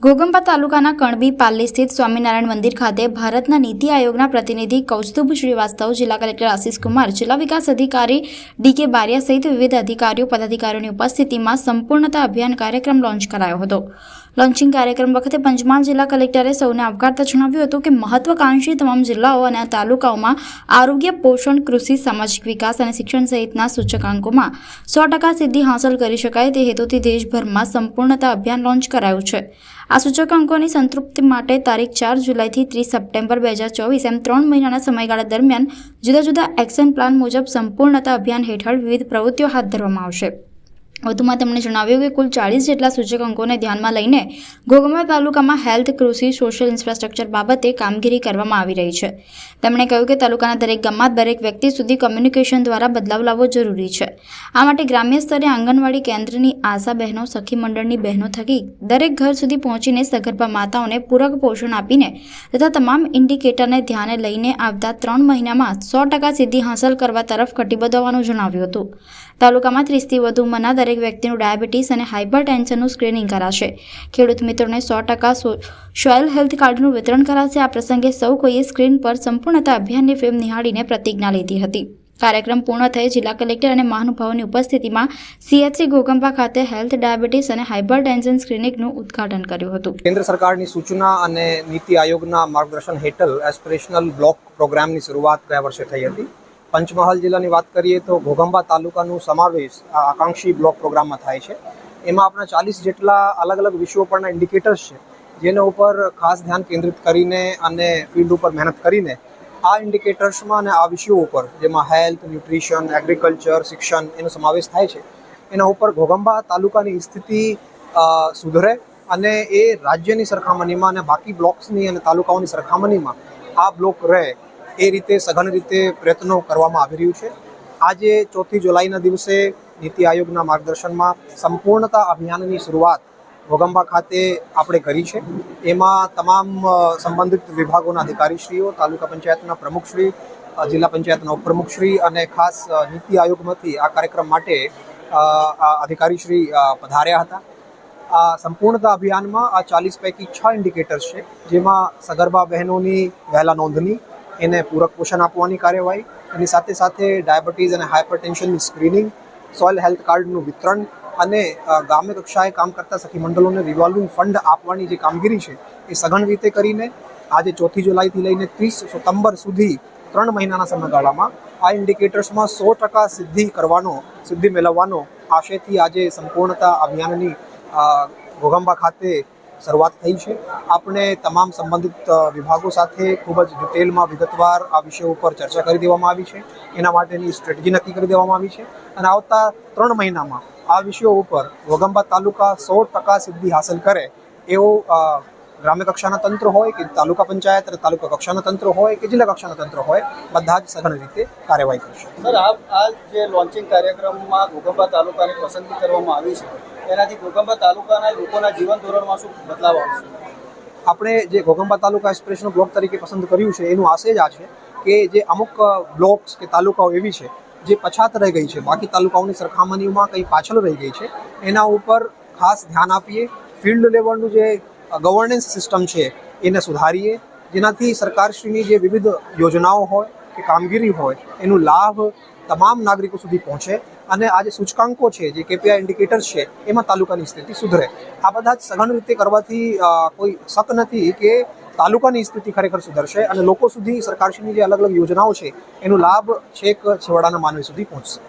ઘોગંબા તાલુકાના કણબી પાલ્લી સ્થિત સ્વામિનારાયણ મંદિર ખાતે ભારતના નીતિ આયોગના પ્રતિનિધિ કૌસ્તુભ શ્રીવાસ્તવ, જિલ્લા કલેક્ટર આશિષ કુમાર, જિલ્લા વિકાસ અધિકારી ડીકે બારિયા સહિત વિવિધ અધિકારીઓ, પદાધિકારીઓની ઉપસ્થિતિમાં સંપૂર્ણતા અભિયાન કાર્યક્રમ લોન્ચ કરાયો હતો. લોન્ચિંગ કાર્યક્રમ વખતે પંચમહાલ જિલ્લા કલેક્ટરે સૌને આવકારતા જણાવ્યું હતું કે મહત્વકાંક્ષી તમામ જિલ્લાઓ અને તાલુકાઓમાં આરોગ્ય, પોષણ, કૃષિ, સામાજિક વિકાસ અને શિક્ષણ સહિતના સૂચકાંકોમાં સો ટકા સિદ્ધિ હાંસલ કરી શકાય તે હેતુથી દેશભરમાં સંપૂર્ણતા અભિયાન લોન્ચ કરાયું છે. આ સૂચકાંકોની સંતૃપ્તિ માટે તારીખ ચાર જુલાઈથી ત્રીસ સપ્ટેમ્બર બે હજાર ચોવીસ એમ ત્રણ મહિનાના સમયગાળા દરમિયાન જુદા જુદા એક્શન પ્લાન મુજબ સંપૂર્ણતા અભિયાન હેઠળ વિવિધ પ્રવૃત્તિઓ હાથ ધરવામાં આવશે. વધુમાં તેમણે જણાવ્યું કે કુલ ચાળીસ જેટલા સૂચકાંકોને ધ્યાનમાં લઈને ઘોઘમા તાલુકામાં હેલ્થ, કૃષિ, સોશિયલ ઇન્ફ્રાસ્ટ્રક્ચર બાબતે કામગીરી કરવામાં આવી રહી છે. તેમણે કહ્યું કે તાલુકાના દરેક ગામમાં દરેક વ્યક્તિ સુધી કમ્યુનિકેશન દ્વારા બદલાવ લાવવો જરૂરી છે. આ માટે ગ્રામ્ય સ્તરે આંગણવાડી કેન્દ્રની આશા બહેનો, સખી મંડળની બહેનો થકી દરેક ઘર સુધી પહોંચીને સગર્ભા માતાઓને પૂરક પોષણ આપીને તથા તમામ ઇન્ડિકેટરને ધ્યાને લઈને આવતા ત્રણ મહિનામાં સો ટકા સિદ્ધિ હાંસલ કરવા તરફ કટિબદ્ધ હોવાનું જણાવ્યું હતું. તાલુકામાં ત્રીસથી વધુ ઉંમરના દરેક વ્યક્તિનું ડાયાબિટીસ અને હાઇપર ટેન્શનનું સ્ક્રીનિંગ કરાશે. ખેડૂત મિત્રોને સો ટકા સોઇલ હેલ્થ કાર્ડનું વિતરણ કરાશે. આ પ્રસંગે સૌ કોઈએ સ્ક્રીન પર સંપૂર્ણતા અભિયાનની ફિલ્મ નિહાળીને પ્રતિજ્ઞા લીધી હતી. કાર્યક્રમ પૂર્ણ થઈ જિલ્લા કલેક્ટર અને મહાનુભાવોની ઉપસ્થિતિમાં સીએચસી ગોગંબા ખાતે હેલ્થ, ડાયાબિટીસ અને હાઇપર ટેન્શન સ્ક્રીનિંગનું ઉદ્ઘાટન કર્યું હતું. કેન્દ્ર સરકારની સૂચના અને નીતિ આયોગના માર્ગદર્શન હેઠળ એસ્પિરેશનલ બ્લોક પ્રોગ્રામની શરૂઆત ગયા વર્ષે થઈ હતી. પંચમહાલ જિલ્લાની વાત કરીએ તો ઘોઘંબા તાલુકાનું સમાવેશ આ આકાંક્ષી બ્લોક પ્રોગ્રામમાં થાય છે. એમાં આપણા ચાલીસ જેટલા અલગ અલગ વિષયો પરના ઇન્ડિકેટર્સ છે, જેના ઉપર ખાસ ધ્યાન કેન્દ્રિત કરીને અને ફિલ્ડ ઉપર મહેનત કરીને આ ઇન્ડિકેટર્સમાં અને આ વિષયો ઉપર, જેમાં હેલ્થ ન્યુટ્રિશન એગ્રીકલ્ચર શિક્ષણ, એનો સમાવેશ થાય છે, એના ઉપર ઘોગંબા તાલુકાની સ્થિતિ સુધરે અને એ રાજ્યની સરખામણીમાં અને બાકી બ્લોક્સની અને તાલુકાઓની સરખામણીમાં આ બ્લોક રહે એ રીતે સઘન રીતે પ્રયત્નો કરવામાં આવી રહ્યું છે. આજે ચોથી જુલાઈના દિવસે નીતિ આયોગના માર્ગદર્શનમાં સંપૂર્ણતા અભિયાનની શરૂઆત ભોગંબા ખાતે આપણે કરી છે. એમાં તમામ સંબંધિત વિભાગોના અધિકારીશ્રીઓ, તાલુકા પંચાયતના પ્રમુખશ્રી જિલ્લા પંચાયતના ઉપપ્રમુખશ્રી અને ખાસ નીતિ આયોગમાંથી આ કાર્યક્રમ માટે અધિકારીશ્રી પધાર્યા હતા. આ સંપૂર્ણતા અભિયાનમાં આ ચાલીસ પૈકી છ ઇન્ડિકેટર્સ છે, જેમાં સગર્ભા બહેનોની વહેલા નોંધણી એને પૂરક પોષણ આપવાની કાર્યવાહી એની સાથે સાથે ડાયાબિટીસ અને હાઇપરટેન્શનની સ્ક્રીનિંગ સોઇલ હેલ્થ કાર્ડનું વિતરણ અને અ, ગામ્ય કક્ષાએ કામ કરતા સખી મંડળોને રિવોલ્વિંગ ફંડ આપવાની જે કામગીરી છે એ સઘન રીતે કરીને આજે ચોથી જુલાઈથી લઈને ત્રીસ સપ્ટેમ્બર સુધી ત્રણ મહિનાના સમયગાળામાં આ ઇન્ડિકેટર્સમાં સો ટકા સિદ્ધિ કરવાનો સિદ્ધિ મેળવવાનો આશયથી આજે સંપૂર્ણતા અભિયાનની ઘોગંબા ખાતે શરૂઆત થઈ છે. આપણે તમામ સંબંધિત વિભાગો સાથે ખૂબ જ ડિટેલમાં વિગતવાર આ વિષય ઉપર ચર્ચા કરી દેવામાં આવી છે. એના માટેની સ્ટ્રેટેજી નક્કી કરી દેવામાં આવી છે. અને આવતા ત્રણ મહિનામાં આ વિષયો ઉપર વગંબા તાલુકા સો ટકા સિદ્ધિ હાંસલ કરે એવો ગ્રામ્ય કક્ષાના તંત્ર હોય કે તાલુકા પંચાયત અને તાલુકા કક્ષાના તંત્ર હોય કે જિલ્લા કક્ષાના તંત્ર હોય, બધા જ સઘન રીતે કાર્યવાહી કરશે. સર, આ જે લોન્ચિંગ કાર્યક્રમમાં ઘોગંબા તાલુકાની પસંદગી કરવામાં આવી છે એનાથી ઘોઘંબા તાલુકાના લોકોના જીવન ધોરણમાં શું બદલાવ આવશે? આપણે જે ઘોઘંબા તાલુકા એક્સપ્રેસનો બ્લોક તરીકે પસંદ કર્યું છે, એનું આશય જ આ છે કે જે અમુક બ્લોક્સ કે તાલુકાઓ એવી છે, જે પછાત રહી ગઈ છે. બાકી તાલુકાઓની સરખામણીઓમાં કંઈ પાછળ રહી ગઈ છે. એના ઉપર ખાસ ધ્યાન આપીએ. ફિલ્ડ લેવલનું જે ગવર્નન્સ સિસ્ટમ છે, એને સુધારીએ. જેનાથી સરકારશ્રીની જે વિવિધ યોજનાઓ હોય કે કામગીરી હોય, એનો લાભ તમામ નાગરિકો સુધી પહોંચે અને આ જે સૂચકાંકો છે, જે કેપીઆઈ ઇન્ડિકેટર્સ છે, એમાં તાલુકાની સ્થિતિ સુધરે. આ બધા જ સઘન રીતે કરવાથી કોઈ શક નથી કે તાલુકાની સ્થિતિ ખરેખર સુધરશે અને લોકો સુધી સરકારશ્રીની જે અલગ અલગ યોજનાઓ છે, એનો લાભ છેક છેવાડાના માનવી સુધી પહોંચશે.